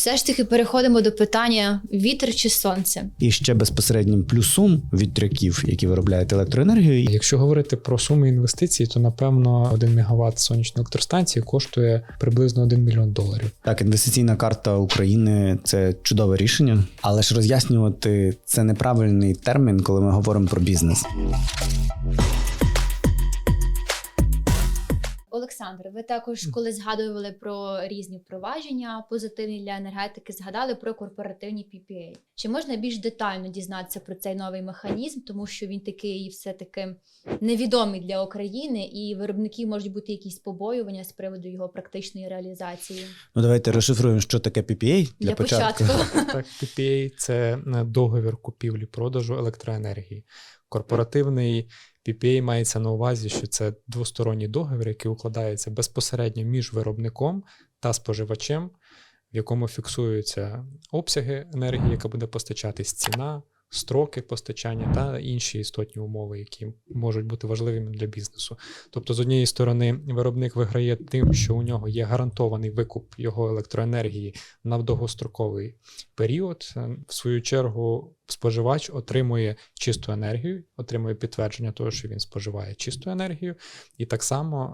Все ж таки переходимо до питання вітер чи сонце. І ще безпосереднім плюсом вітряків, які виробляють електроенергію, Якщо говорити про суми інвестицій, то напевно 1 МВт сонячної електростанції коштує приблизно 1 мільйон доларів. Так, інвестиційна карта України це чудове рішення, але ж роз'яснювати це неправильний термін, коли ми говоримо про бізнес. Олександр, ви також, коли згадували про різні впровадження позитивні для енергетики, згадали про корпоративні PPA. Чи можна більш детально дізнатися про цей новий механізм, тому що він такий все таки невідомий для України, і виробників можуть бути якісь побоювання з приводу його практичної реалізації Ну давайте розшифруємо, що таке PPA для, для початку. Так, PPA – це е, договір купівлі-продажу електроенергії. Корпоративний PPA мається на увазі, що це двосторонній договір, який укладається безпосередньо між виробником та споживачем, в якому фіксуються обсяги енергії, яка буде постачатись, ціна, строки постачання та інші істотні умови, які можуть бути важливими для бізнесу. Тобто, з однієї сторони, виробник виграє тим, що у нього є гарантований викуп його електроенергії на довгостроковий період. Е, В свою чергу, споживач отримує чисту енергію, отримує підтвердження того, що він споживає чисту енергію, і так само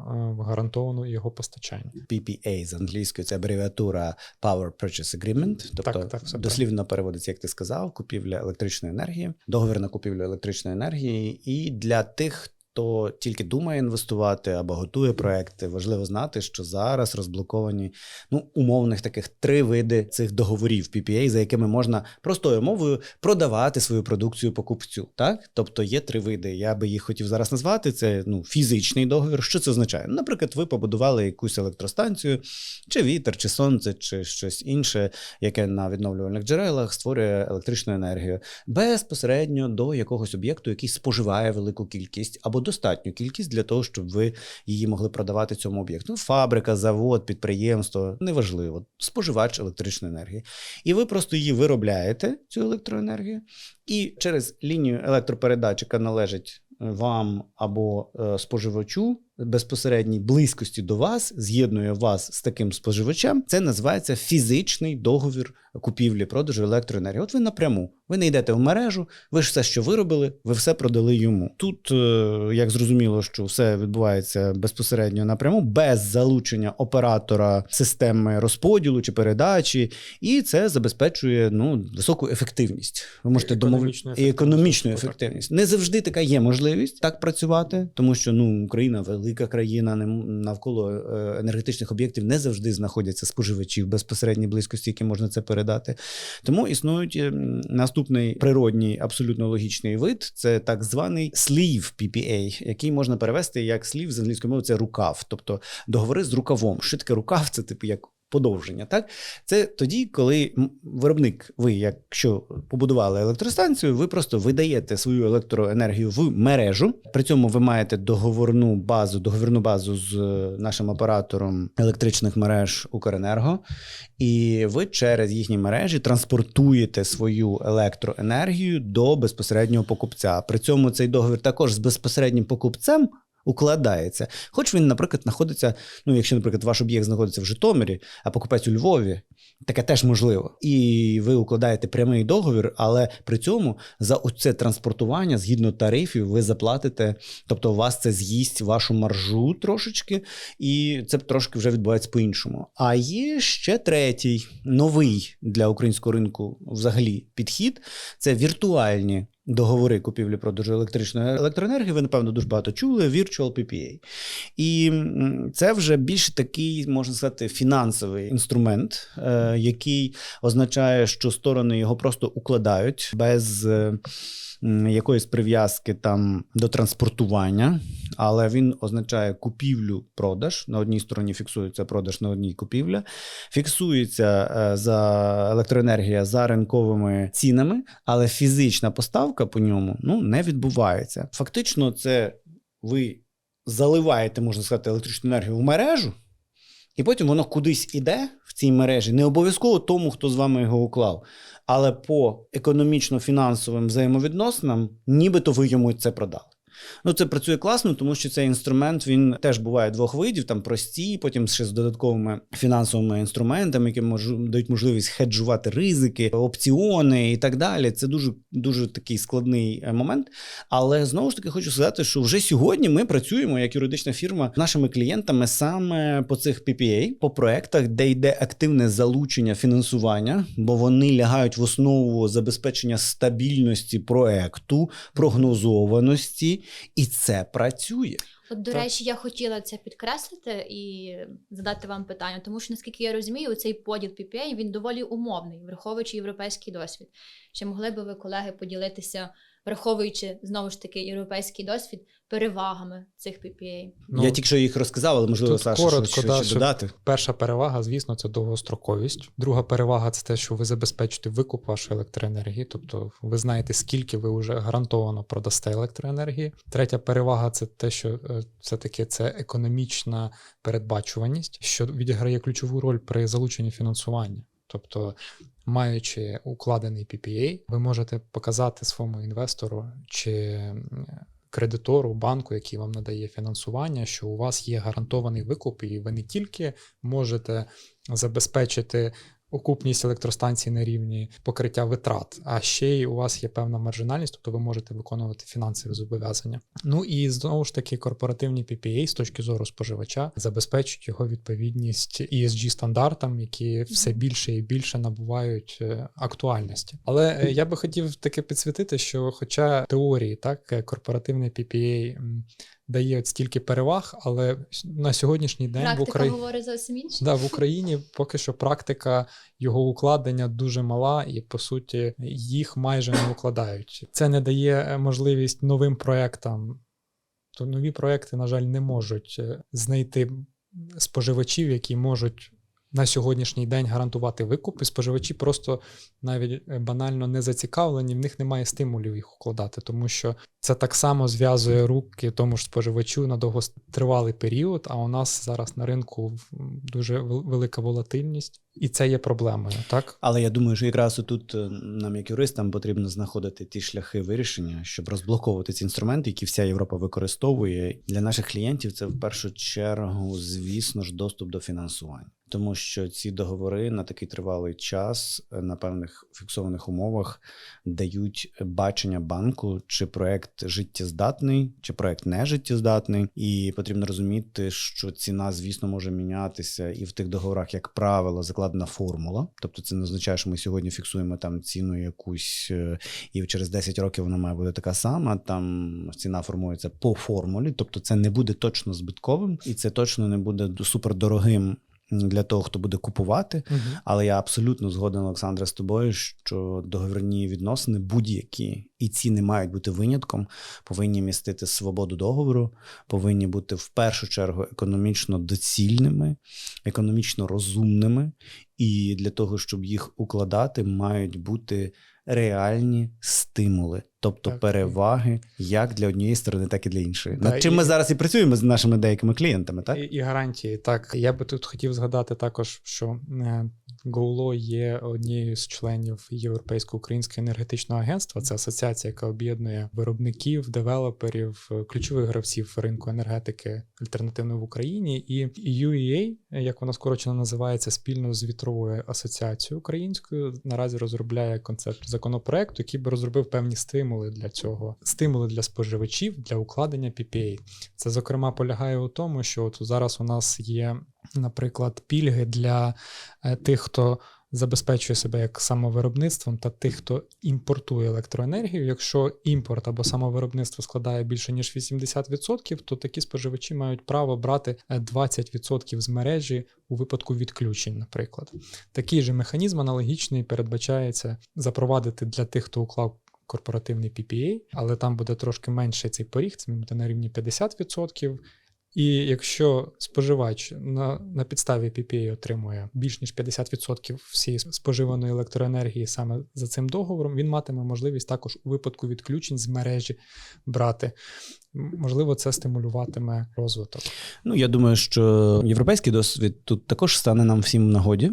е, гарантовано його постачання. PPA з англійської це абревіатура Power Purchase Agreement, тобто Так, так, все дослівно переводиться, як ти сказав, купівля електричної енергії, договір на купівлю електричної енергії. І для тих, хто тільки думає інвестувати або готує проекти, важливо знати, що зараз розблоковані ну умовних таких три види цих договорів PPA, за якими можна простою мовою продавати свою продукцію покупцю. Так, тобто є три види. Я би їх хотів зараз назвати. Це ну фізичний договір. Що це означає? Наприклад, ви побудували якусь електростанцію, чи вітер, чи сонце, чи щось інше, яке на відновлювальних джерелах створює електричну енергію безпосередньо до якогось об'єкту, який споживає велику кількість або достатню кількість для того, щоб ви її могли продавати цьому об'єкту. Ну, Фабрика, завод, підприємство неважливо, споживач електричної енергії. І ви просто її виробляєте, цю електроенергію, і через лінію електропередач, яка належить вам або е, споживачу безпосередній близькості до вас, з'єднує вас з таким споживачем. Це називається фізичний договір купівлі-продажу електроенергії. От ви напряму, ви не йдете в мережу, ви ж все, що виробили, ви все продали йому. Тут, е, як зрозуміло, що все відбувається безпосередньо напряму, без залучення оператора системи розподілу чи передачі, і це забезпечує ну, високу ефективність. Ви можете Економічну і економічну ефективність. ефективність. Не завжди така є можливість так працювати, тому що ну Україна велика країна, не- навколо е, енергетичних об'єктів не завжди знаходяться споживачі в безпосередній близькості, які можна це передати. Тому існують е, наступний природній, абсолютно логічний вид це так званий слів PPA, який можна перевести як слів з англійської мови, це рукав, тобто договори з рукавом. Що таке рукав? Це типу як. Подовження, так це тоді, коли виробник, ви, якщо побудували електростанцію, ви просто видаєте свою електроенергію в мережу. При цьому ви маєте договорну базу, договірну базу з е, нашим оператором електричних мереж Укренерго, і ви через їхні мережі транспортуєте свою електроенергію до безпосереднього покупця. При цьому цей договір також з безпосереднім покупцем. Укладається, хоч він, наприклад, знаходиться. Ну, якщо, наприклад, ваш об'єкт знаходиться в Житомирі, а покупець у Львові, таке теж можливо. І ви укладаєте прямий договір, але при цьому за оце транспортування згідно тарифів ви заплатите, тобто у вас це з'їсть вашу маржу трошечки, і це трошки вже відбувається по-іншому. А є ще третій новий для українського ринку взагалі підхід це віртуальні. Договори купівлі-продажу електричної електроенергії, ви, напевно, дуже багато чули, Virtual PPA. І це вже більш такий, можна сказати, фінансовий інструмент, е, який означає, що сторони його просто укладають без е, якоїсь прив'язки там до транспортування, але він означає купівлю-продаж. На одній стороні фіксується продаж, на одній купівля. Фіксується е, за електроенергія за ринковими цінами, але фізична поставка по ньому ну, не відбувається. Фактично, це ви заливаєте, можна сказати, електричну енергію в мережу, і потім воно кудись іде в цій мережі, не обов'язково тому, хто з вами його уклав. Але по економічно-фінансовим взаємовідносинам, нібито ви йому це продали. Ну, це працює класно, тому що цей інструмент він теж буває двох видів: там прості, потім ще з додатковими фінансовими інструментами, які можу, дають можливість хеджувати ризики, опціони і так далі. Це дуже дуже такий складний е, момент. Але знову ж таки хочу сказати, що вже сьогодні ми працюємо як юридична фірма з нашими клієнтами саме по цих PPA, по проектах, де йде активне залучення фінансування, бо вони лягають в основу забезпечення стабільності проекту, прогнозованості, і це працює. От, до Так. речі, я хотіла це підкреслити і задати вам питання, тому що наскільки я розумію, цей поділ PPA він доволі умовний, враховуючи європейський досвід. Чи могли би ви, колеги, поділитися, враховуючи знову ж таки європейський досвід, перевагами цих PPA? Ну, Я тільки що їх розказав, але можливо тут Саша коротко, щось, да, щоб- додати. Перша перевага, звісно, це довгостроковість. Друга перевага це те, що ви забезпечите викуп вашої електроенергії, тобто ви знаєте, скільки ви вже гарантовано продасте електроенергії. Третя перевага це те, що е, все-таки це економічна передбачуваність, що відіграє ключову роль при залученні фінансування. Тобто, маючи укладений PPA, ви можете показати своєму інвестору чи кредитору, банку, який вам надає фінансування, що у вас є гарантований викуп, і ви не тільки можете забезпечити окупність електростанцій на рівні покриття витрат, а ще й у вас є певна маржинальність, тобто ви можете виконувати фінансові зобов'язання. Ну і знову ж таки, корпоративні PPA з точки зору споживача забезпечують його відповідність ESG стандартам, які все більше і більше набувають е, актуальності. Але е, я би хотів таки підсвітити, що, хоча теорії, так, е, корпоративний PPA дає от стільки переваг, але на сьогоднішній день в Практика Україні. говорить зовсім інше. Да, в Україні поки що практика його укладення дуже мала, і по суті їх майже не укладають. Це не дає е, можливість новим проектам. То нові проекти, на жаль, не можуть е, знайти споживачів, які можуть на сьогоднішній день гарантувати викуп, і споживачі просто навіть е, банально не зацікавлені, в них немає стимулів їх укладати, тому що це так само зв'язує руки тому ж споживачу на довготривалий період. А у нас зараз на ринку дуже вел- велика волатильність, і це є проблемою, так? Але я думаю, що якраз тут е, нам, як юристам, потрібно знаходити ті шляхи вирішення, щоб розблоковувати ці інструменти, які вся Європа використовує. Для наших клієнтів це в першу чергу, звісно ж, доступ до фінансування. Тому що ці договори на такий тривалий час е, на певних фіксованих умовах дають бачення банку, чи проект життєздатний, чи проект не життєздатний. І потрібно розуміти, що ціна, звісно, може мінятися, і в тих договорах, як правило, закладена формула. Тобто, це не означає, що ми сьогодні фіксуємо там ціну якусь, е, і через 10 років вона має бути така сама. Там ціна формується по формулі, тобто це не буде точно збитковим, і це точно не буде супердорогим для того, хто буде купувати. Але я абсолютно згоден, Олександре, з тобою, що договірні відносини будь-які, і ці не мають бути винятком, повинні містити свободу договору, повинні бути в першу чергу економічно доцільними, економічно розумними, і для того, щоб їх укладати, мають бути реальні стимули, тобто Так. переваги як для однієї сторони, так і для іншої. Над чим і- ми зараз і працюємо з нашими деякими клієнтами, так? І, і гарантії. Так, я би тут хотів згадати також, що е, GoLaw є однією з членів Європейського українського енергетичного агентства. Це асоціація, яка об'єднує виробників, девелоперів, е, ключових гравців ринку енергетики альтернативної в Україні. І UEA, як вона скорочено називається, спільно з вітровою асоціацією українською, наразі розробляє концепт законопроекту, який би розробив певні стимули для цього, стимули для споживачів для укладення PPA. Це, зокрема, полягає у тому, що от зараз у нас є, наприклад, пільги для е, тих, хто забезпечує себе як самовиробництвом, та тих, хто імпортує електроенергію. Якщо імпорт або самовиробництво складає більше ніж 80%, то такі споживачі мають право брати е, 20% з мережі у випадку відключень, наприклад. Такий же механізм аналогічний передбачається запровадити для тих, хто уклав корпоративний PPA, але там буде трошки менше цей поріг, це буде на рівні 50%. І якщо споживач на, на підставі PPA отримує більш ніж 50% всієї споживаної електроенергії саме за цим договором, він матиме можливість також у випадку відключень з мережі брати. Можливо, це стимулюватиме розвиток. Ну, я думаю, що європейський досвід тут також стане нам всім в нагоді.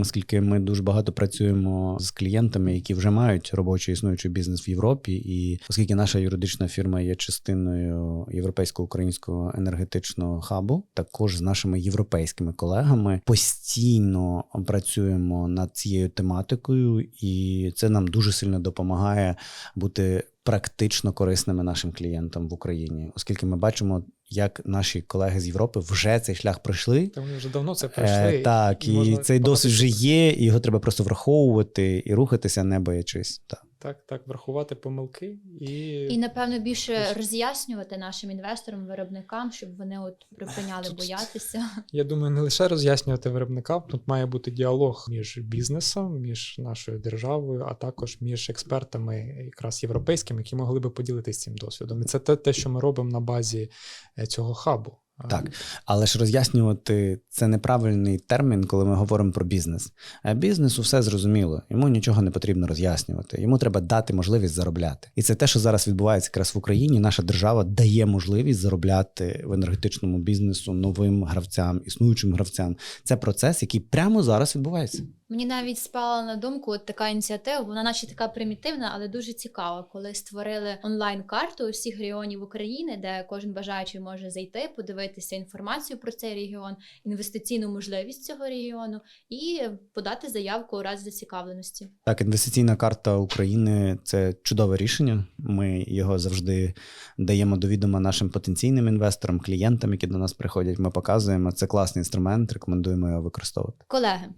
Оскільки ми дуже багато працюємо з клієнтами, які вже мають робочий існуючий бізнес в Європі, і оскільки наша юридична фірма є частиною європейсько-українського енергетичного хабу, також з нашими європейськими колегами постійно працюємо над цією тематикою, і це нам дуже сильно допомагає бути практично корисними нашим клієнтам в Україні, оскільки ми бачимо, як наші колеги з Європи вже цей шлях пройшли. Та вони вже давно це пройшли. Е, так, і, і цей багато досвід вже є, і його треба просто враховувати і рухатися, не боячись. Так. Так, так, врахувати помилки і, І напевно більше роз'яснювати нашим інвесторам, виробникам, щоб вони от припиняли Тут- боятися. Я думаю, не лише роз'яснювати виробникам, тут має бути діалог між бізнесом, між нашою державою, а також між експертами, якраз європейськими, які могли би поділитися цим досвідом. І це те, те, що ми робимо на базі е, цього хабу. Так. Але ж роз'яснювати це неправильний термін, коли ми говоримо про бізнес. А бізнесу все зрозуміло, йому нічого не потрібно роз'яснювати. Йому треба дати можливість заробляти. І це те, що зараз відбувається якраз в Україні. Наша держава дає можливість заробляти в енергетичному бізнесу новим гравцям, існуючим гравцям. Це процес, який прямо зараз відбувається. Мені навіть спала на думку от така ініціатива, вона наче така примітивна, але дуже цікава, коли створили онлайн-карту усіх регіонів України, де кожен бажаючий може зайти, подивитися інформацію про цей регіон, інвестиційну можливість цього регіону і подати заявку у разі зацікавленості. Так, інвестиційна карта України це чудове рішення. Ми його завжди даємо до відома нашим потенційним інвесторам, клієнтам, які до нас приходять. Ми показуємо. Це класний інструмент, рекомендуємо його використовувати. Колеги,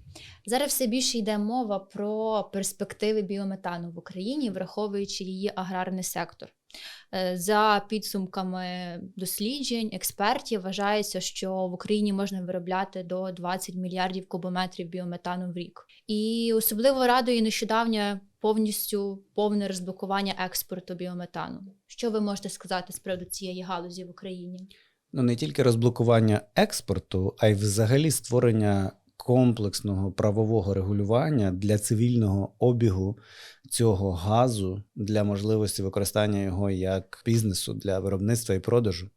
зараз все більше йде мова про перспективи біометану в Україні, враховуючи її аграрний сектор. Е, За підсумками досліджень, експертів вважається, що в Україні можна виробляти до 20 мільярдів кубометрів біометану в рік. І особливо радує нещодавнє повністю повне розблокування експорту біометану. Що ви можете сказати з приводу цієї галузі в Україні? Ну не тільки розблокування експорту, а й взагалі створення комплексного правового регулювання для цивільного обігу цього газу для можливості використання його як бізнесу для виробництва і продажу.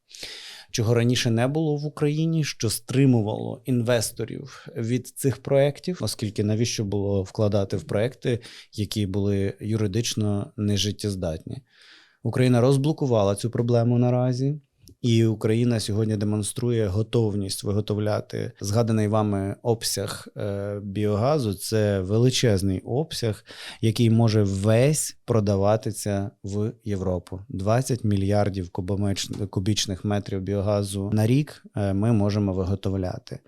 Чого раніше не було в Україні, що стримувало інвесторів від цих проєктів, оскільки навіщо було вкладати в проекти, які були юридично нежиттєздатні. Україна розблокувала цю проблему наразі. І Україна сьогодні демонструє готовність виготовляти згаданий вами обсяг е, біогазу. Це величезний обсяг, який може весь продаватися в Європу. 20 мільярдів кубічних метрів біогазу на рік е, ми можемо виготовляти.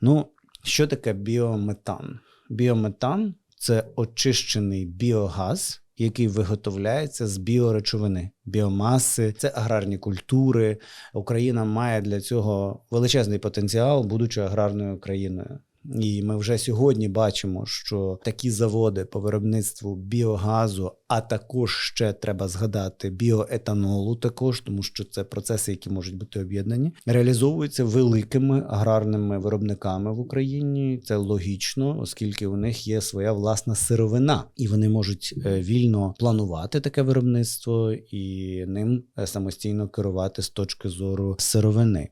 Ну, що таке біометан? Біометан це очищений біогаз який виготовляється з біоречовини, біомаси, це аграрні культури. Україна має для цього величезний потенціал, будучи аграрною країною. І ми вже сьогодні бачимо, що такі заводи по виробництву біогазу, а також ще треба згадати біоетанолу, також тому що це процеси, які можуть бути об'єднані, реалізовуються великими аграрними виробниками в Україні. Це логічно, оскільки у них є своя власна сировина, і вони можуть е, вільно планувати таке виробництво і ним е, самостійно керувати з точки зору сировини.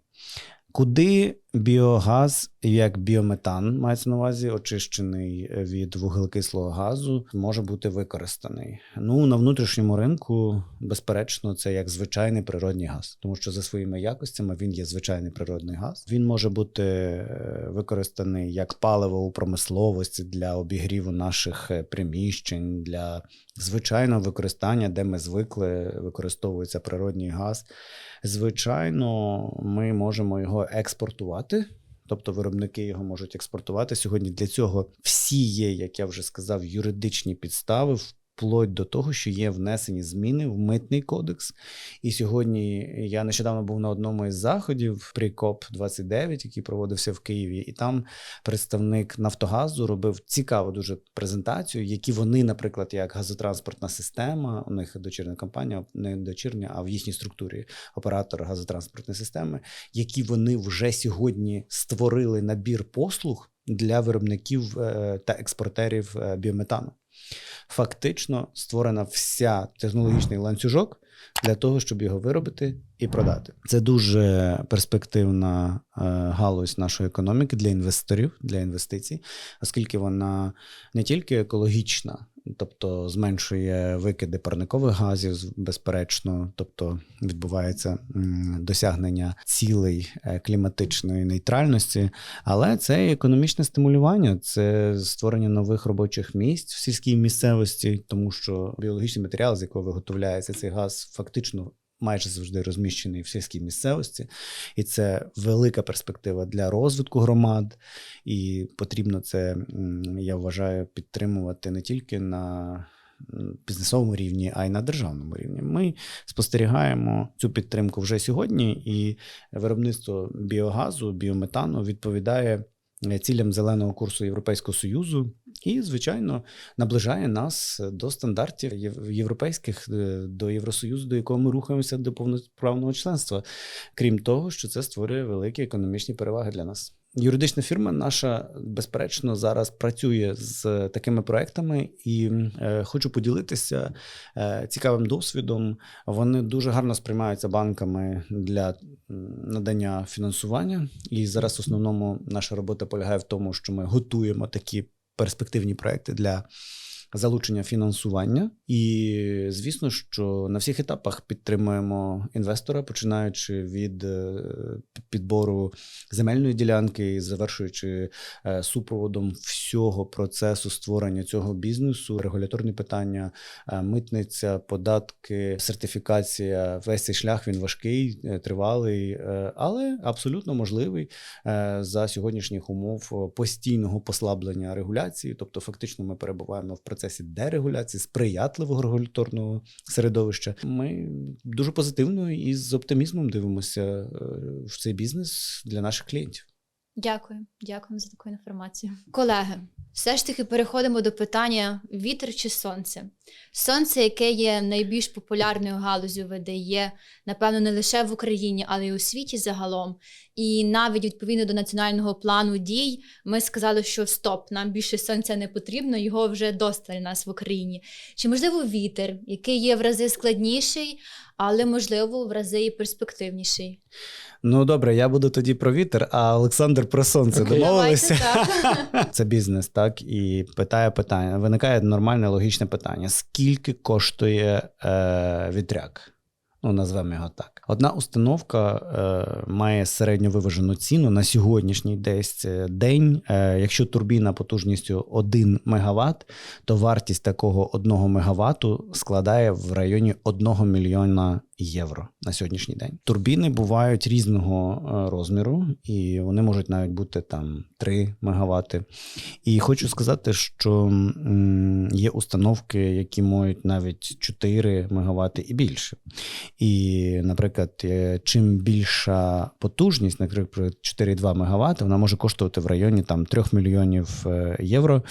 Куди біогаз, як біометан, мається на увазі, очищений від вуглекислого газу, може бути використаний? Ну на внутрішньому ринку, безперечно, це як звичайний природний газ, тому що за своїми якостями він є звичайний природний газ. Він може бути е, використаний як паливо у промисловості для обігріву наших е, приміщень, для звичайного використання, де ми звикли використовується природний газ. Звичайно, ми можемо його експортувати. Тобто виробники його можуть експортувати. Сьогодні для цього всі є, як я вже сказав, юридичні підстави, вплоть до того, що є внесені зміни в митний кодекс. І сьогодні я нещодавно був на одному із заходів при КОП 29 який проводився в Києві, і там представник Нафтогазу робив цікаву дуже презентацію, які вони, наприклад, як газотранспортна система, у них дочірня компанія, не дочірня, а в їхній структурі оператор газотранспортної системи, які вони вже сьогодні створили набір послуг для виробників е, та експортерів е, біометану. Фактично створена вся технологічний ланцюжок для того, щоб його виробити і продати. Це дуже перспективна е, галузь нашої економіки для інвесторів, для інвестицій, оскільки вона не тільки екологічна, тобто зменшує викиди парникових газів, безперечно, тобто відбувається досягнення цілей е, кліматичної нейтральності, але це економічне стимулювання, це створення нових робочих місць в сільській місцевості, тому що біологічний матеріал, з якого виготовляється цей газ, фактично. Майже завжди розміщений в сільській місцевості, і це велика перспектива для розвитку громад, і потрібно це, я вважаю, підтримувати не тільки на бізнесовому рівні, а й на державному рівні. Ми спостерігаємо цю підтримку вже сьогодні, і виробництво біогазу, біометану відповідає цілям зеленого курсу Європейського Союзу. І, звичайно, наближає нас до стандартів єв- європейських е, до Євросоюзу, до якого ми рухаємося до повноправного членства. Крім того, що це створює великі економічні переваги для нас. Юридична фірма наша, безперечно, зараз працює з такими проектами, і е, хочу поділитися е, цікавим досвідом. Вони дуже гарно сприймаються банками для надання фінансування. І зараз в основному наша робота полягає в тому, що ми готуємо такі перспективні проекти для залучення фінансування. І звісно, що на всіх етапах підтримуємо інвестора, починаючи від е, підбору земельної ділянки завершуючи е, супроводом всього процесу створення цього бізнесу, регуляторні питання, е, митниця, податки, сертифікація. Весь цей шлях він важкий, тривалий, але абсолютно можливий за сьогоднішніх умов постійного послаблення регуляції. Тобто, фактично, ми перебуваємо в процесі дерегуляції, сприятливого регуляторного середовища. Ми дуже позитивно і з оптимізмом дивимося е, в цей бізнес для наших клієнтів. Дякую, дякую за таку інформацію. Колеги, все ж таки переходимо до питання: вітер чи сонце? Сонце, яке є найбільш популярною галузю ВДЄ, напевно, не лише в Україні, але й у світі загалом. І навіть відповідно до національного плану дій, ми сказали, що стоп, нам більше сонця не потрібно, його вже досталь нас в Україні. Чи можливо вітер, який є в рази складніший, але можливо в рази і перспективніший? Ну добре, я буду тоді про вітер, а Олександр про сонце. Окей. Домовилися. Це бізнес, так і питає питання. Виникає нормальне логічне питання: скільки коштує е, вітряк? Ну, назвемо його так. Одна установка е, має середньовиважену ціну на сьогоднішній десь е, день. Е, якщо турбіна потужністю 1 МВт, то вартість такого 1 МВт складає в районі 1 мільйона євро на сьогоднішній день. Турбіни бувають різного е, розміру, і вони можуть навіть бути там 3 МВт. І хочу сказати, що є установки, які мають навіть 4 МВт і більше. І, наприклад, е, чим більша потужність, наприклад, 4,2 МВт, вона може коштувати в районі там 3 мільйонів е, євро.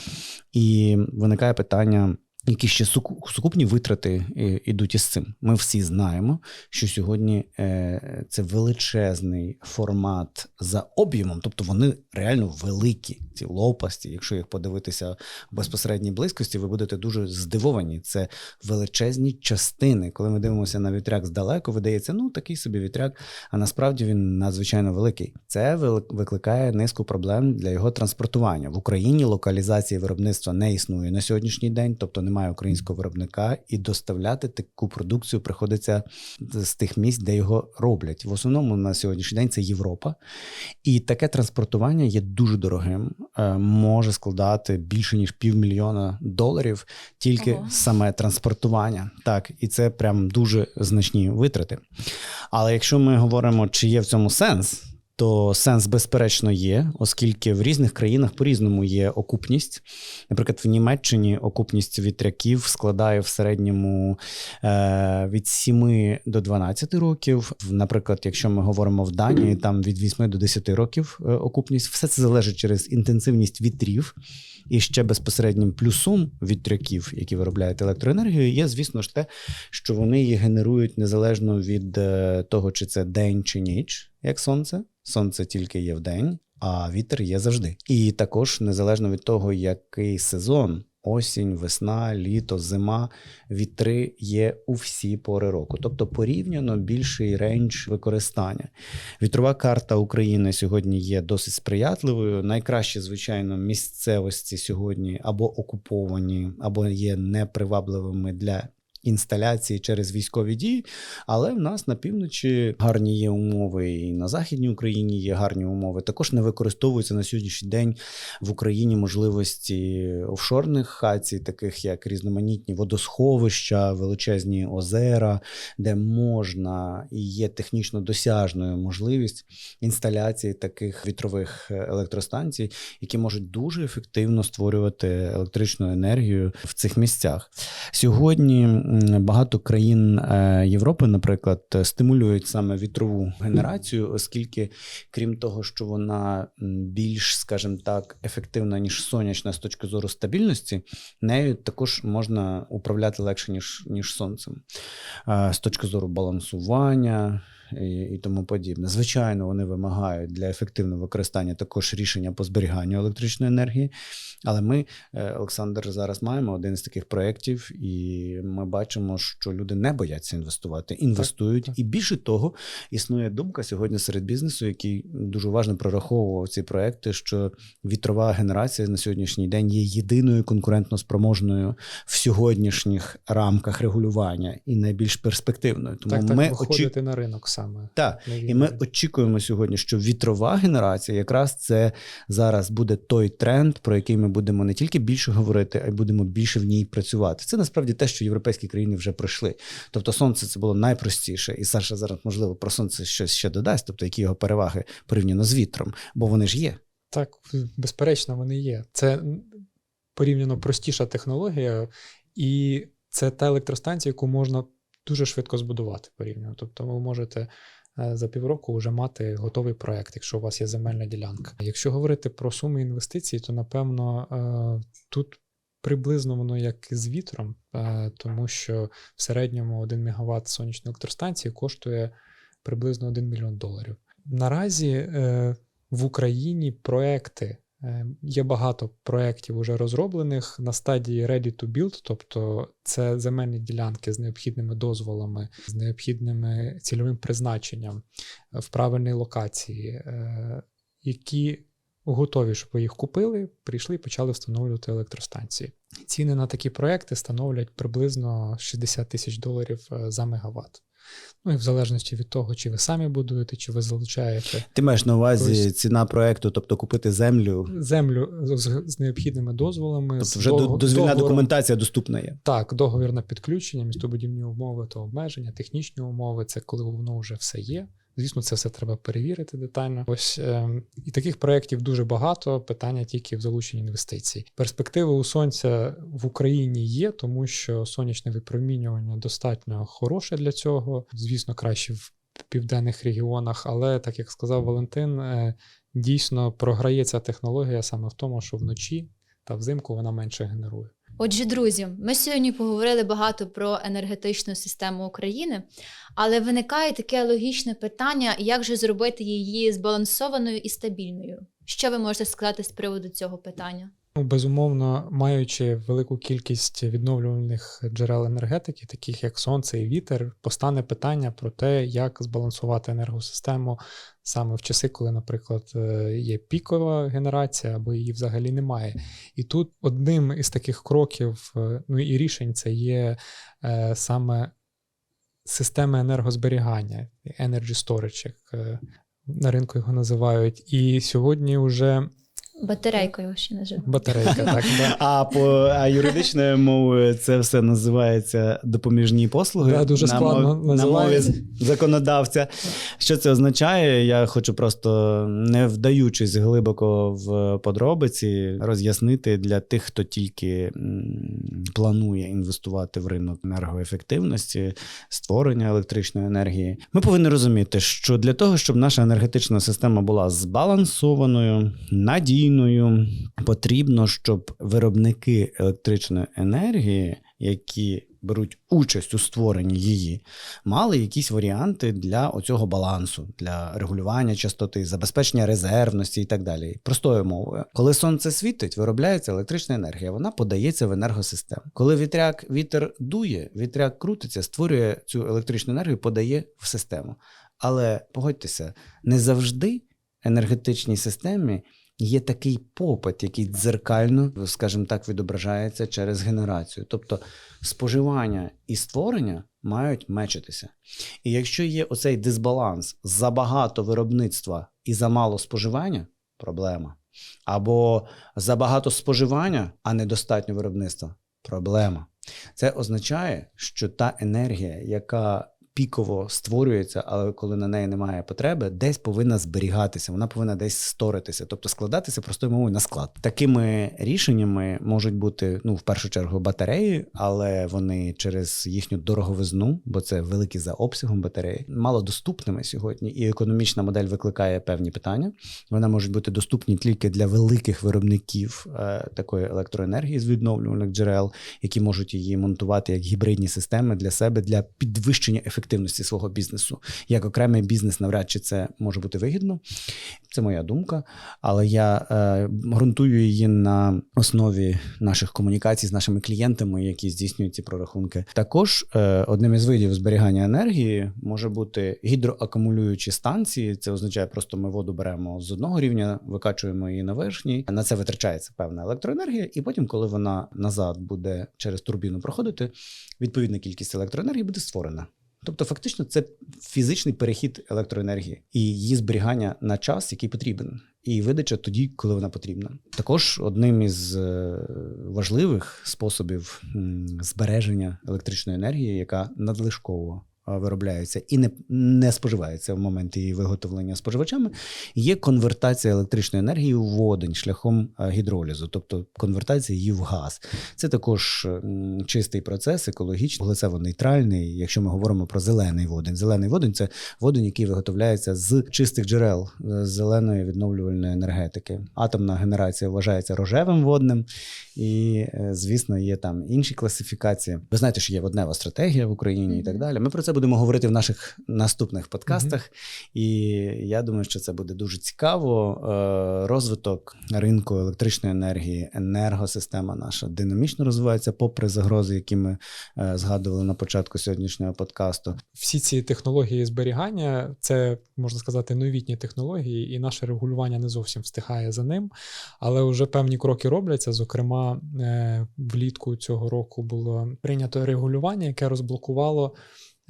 І виникає питання. Які ще суку- сукупні витрати е, ідуть із цим? Ми всі знаємо, що сьогодні е, це величезний формат за об'ємом, тобто вони реально великі, ці лопасті. Якщо їх подивитися в безпосередній близькості, ви будете дуже здивовані. Це величезні частини. Коли ми дивимося на вітряк здалеку, видається, ну такий собі вітряк, а насправді він надзвичайно великий. Це викликає низку проблем для його транспортування. В Україні локалізації виробництва не існує на сьогоднішній день, тобто немає українського виробника, і доставляти таку продукцію приходиться з тих місць, де його роблять. В основному на сьогоднішній день це Європа. І таке транспортування є дуже дорогим, е, може складати більше ніж півмільйона доларів тільки Ого. саме транспортування. Так, і це прям дуже значні витрати. Але якщо ми говоримо, чи є в цьому сенс, то сенс безперечно є, оскільки в різних країнах по-різному є окупність. Наприклад, в Німеччині окупність вітряків складає в середньому е, від 7 до 12 років. Наприклад, якщо ми говоримо в Данії, там від 8 до 10 років е, окупність. Все це залежить через інтенсивність вітрів. І ще безпосереднім плюсом вітряків, які виробляють електроенергію, є, звісно ж, те, що вони її генерують незалежно від е, того, чи це день чи ніч, як сонце. Сонце тільки є в день, а вітер є завжди. І також незалежно від того, який сезон осінь, весна, літо, зима. Вітри є у всі пори року, тобто порівняно більший рейндж використання. Вітрова карта України сьогодні є досить сприятливою. Найкраще, звичайно, місцевості сьогодні або окуповані, або є непривабливими для. Інсталяції через військові дії, але в нас на півночі гарні є умови, і на західній Україні є гарні умови. Також не використовуються на сьогоднішній день в Україні можливості офшорних хацій, таких як різноманітні водосховища, величезні озера, де можна і є технічно досяжною можливість інсталяції таких вітрових е, електростанцій, які можуть дуже ефективно створювати електричну енергію в цих місцях. Сьогодні багато країн е, Європи, наприклад, стимулюють саме вітрову генерацію, оскільки, крім того, що вона більш, скажімо так, ефективна ніж сонячна з точки зору стабільності, нею також можна управляти легше ніж, ніж сонцем Е, з точки зору балансування. І, і тому подібне. Звичайно, вони вимагають для ефективного використання також рішення по зберіганню електричної енергії. Але ми, е, Олександр, зараз маємо один з таких проєктів, і ми бачимо, що люди не бояться інвестувати, інвестують. так. І більше того, існує думка сьогодні серед бізнесу, який дуже уважно прораховував ці проекти, що вітрова генерація на сьогоднішній день є єдиною конкурентно спроможною в сьогоднішніх рамках регулювання і найбільш перспективною. Тому так, так ми виходити очі... на ринок саме. Так, і ми очікуємо сьогодні, що вітрова генерація якраз це зараз буде той тренд, про який ми будемо не тільки більше говорити, а й будемо більше в ній працювати. Це насправді те, що європейські країни вже пройшли. Тобто, сонце це було найпростіше, і Саша зараз можливо про сонце щось ще додасть, тобто які його переваги порівняно з вітром, бо вони ж є. Так, безперечно, вони є. Це порівняно простіша технологія, і це та електростанція, яку можна дуже швидко збудувати порівняно. Тобто ви можете е, за півроку вже мати готовий проект, якщо у вас є земельна ділянка. Якщо говорити про суми інвестицій, то напевно е, тут приблизно воно як з вітром, е, тому що в середньому 1 МВт сонячної електростанції коштує приблизно 1 мільйон доларів. Наразі в Україні проекти. Е, Є багато проєктів уже розроблених на стадії ready to build, тобто це земельні ділянки з необхідними дозволами, з необхідними цільовим призначенням е, в правильній локації, е, які готові, щоб ви їх купили, прийшли і почали встановлювати електростанції. Ціни на такі проекти становлять приблизно 60 тисяч доларів за мегаватт. Ну і в залежності від того, чи ви самі будуєте, чи ви залучаєте Ти маєш на увазі Ось. ціна проекту, тобто купити землю. землю з, з необхідними дозволами. Тобто вже дого- дозвільна документація доступна є. Так, договір на підключення, містобудівні умови та обмеження, технічні умови це коли воно вже все є. Звісно, це все треба перевірити детально. Ось ем, і таких проєктів дуже багато. Питання тільки в залученні інвестицій. Перспективи у сонця в Україні є, тому що сонячне випромінювання достатньо хороше для цього. Звісно, краще в південних регіонах, але так як сказав Валентин, е, дійсно програє ця технологія саме в тому, що вночі та взимку вона менше генерує. Отже, друзі, ми сьогодні поговорили багато про енергетичну систему України, але виникає таке логічне питання, як же зробити її збалансованою і стабільною. Що ви можете сказати з приводу цього питання? Ну, безумовно, маючи велику кількість відновлювальних джерел енергетики, таких як сонце і вітер, постане питання про те, як збалансувати енергосистему саме в часи, коли, наприклад, е, є пікова генерація або її взагалі немає. І тут одним із таких кроків, е, ну і рішень, це є е, саме система енергозберігання, energy storage, як на ринку його називають. І сьогодні вже Батарейкою ще називають. батарейка, так, да. А по а юридичною мовою це все називається допоміжні послуги. Да, дуже на складно мов- на мові законодавця. Що це означає? Я хочу просто, не вдаючись глибоко в подробиці, роз'яснити для тих, хто тільки планує інвестувати в ринок енергоефективності, створення електричної енергії. Ми повинні розуміти, що для того, щоб наша енергетична система була збалансованою, надійною, потрібно, щоб виробники електричної енергії, які беруть участь у створенні її, мали якісь варіанти для оцього балансу, для регулювання частоти, забезпечення резервності і так далі. Простою мовою, коли сонце світить, виробляється електрична енергія, вона подається в енергосистему. Коли вітряк вітер дує, вітряк крутиться, створює цю електричну енергію, подає в систему. Але погодьтеся, не завжди енергетичній системі є такий попит, який дзеркально, скажімо так, відображається через генерацію. Тобто споживання і створення мають мечитися. І якщо є оцей дисбаланс забагато виробництва і замало споживання проблема. Або забагато споживання, а недостатньо виробництва проблема. Це означає, що та енергія, яка піково створюється, але коли на неї немає потреби, десь повинна зберігатися, вона повинна десь сторитися, тобто складатися простою мовою на склад. Такими рішеннями можуть бути ну в першу чергу батареї, але вони через їхню дороговизну, бо це великі за обсягом батареї, мало доступними сьогодні, і економічна модель викликає певні питання. Вона може бути доступні тільки для великих виробників е, такої електроенергії з відновлювальних джерел, які можуть її монтувати як гібридні системи для себе для підвищення ефективності свого бізнесу. Як окремий бізнес, навряд чи це може бути вигідно. Це моя думка, але я е, ґрунтую її на основі наших комунікацій з нашими клієнтами, які здійснюють ці прорахунки. Також е, одним із видів зберігання енергії може бути гідроакумулюючі станції. Це означає, просто ми воду беремо з одного рівня, викачуємо її на верхній. На це витрачається певна електроенергія, і потім, коли вона назад буде через турбіну проходити, відповідна кількість електроенергії буде створена. Тобто, фактично, це фізичний перехід електроенергії і її зберігання на час, який потрібен, і видача тоді, коли вона потрібна. Також одним із е, важливих способів збереження електричної енергії, яка надлишково виробляється і не, не споживається в момент її виготовлення споживачами, є конвертація електричної енергії в водень шляхом гідролізу, тобто конвертація її в газ. Це також чистий процес, екологічний, глицево-нейтральний. Якщо ми говоримо про зелений водень. Зелений водень це водень, який виготовляється з чистих джерел е, зеленої відновлювальної енергетики. Атомна генерація вважається рожевим водним, і, е, звісно, є там інші класифікації. Ви знаєте, що є воднева стратегія в Україні і так далі. Ми про це будемо говорити в наших наступних подкастах. І я думаю, що це буде дуже цікаво. Е, Розвиток ринку електричної енергії, енергосистема наша динамічно розвивається, попри загрози, які ми е, згадували на початку сьогоднішнього подкасту. Всі ці технології зберігання це можна сказати новітні технології, і наше регулювання не зовсім встигає за ним. Але вже певні кроки робляться. Зокрема, е, влітку цього року було прийнято регулювання, яке розблокувало.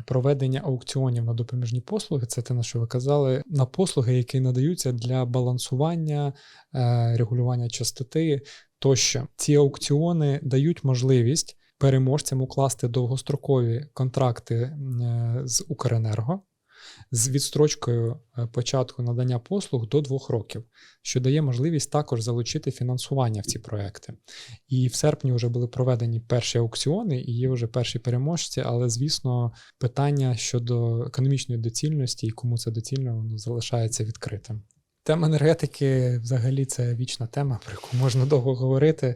Проведення аукціонів на допоміжні послуги, це те, на що ви казали, на послуги, які надаються для балансування, е, регулювання частоти тощо. Ці аукціони дають можливість переможцям укласти довгострокові контракти е, з Укренерго з відстрочкою е, початку надання послуг до двох років, що дає можливість також залучити фінансування в ці проекти. І в серпні вже були проведені перші аукціони, і є вже перші переможці. Але звісно, питання щодо економічної доцільності і кому це доцільно, воно залишається відкритим. Тема енергетики взагалі це вічна тема, про яку можна довго говорити,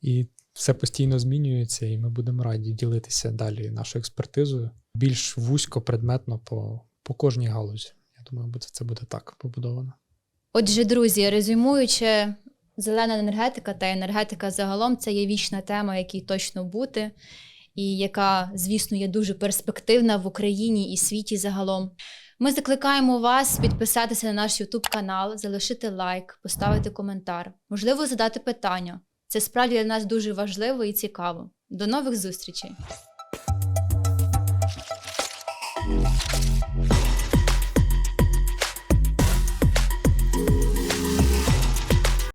і все постійно змінюється, і ми будемо раді ділитися далі нашою експертизою більш вузько, предметно по, по кожній галузі. Я думаю, це буде так побудовано. Отже, друзі, резюмуючи, зелена енергетика та енергетика загалом це є вічна тема, якій точно бути, і яка, звісно, є дуже перспективна в Україні і світі загалом. Ми закликаємо вас підписатися на наш YouTube канал, залишити лайк, поставити коментар, можливо, задати питання. Це справді для нас дуже важливо і цікаво. До нових зустрічей!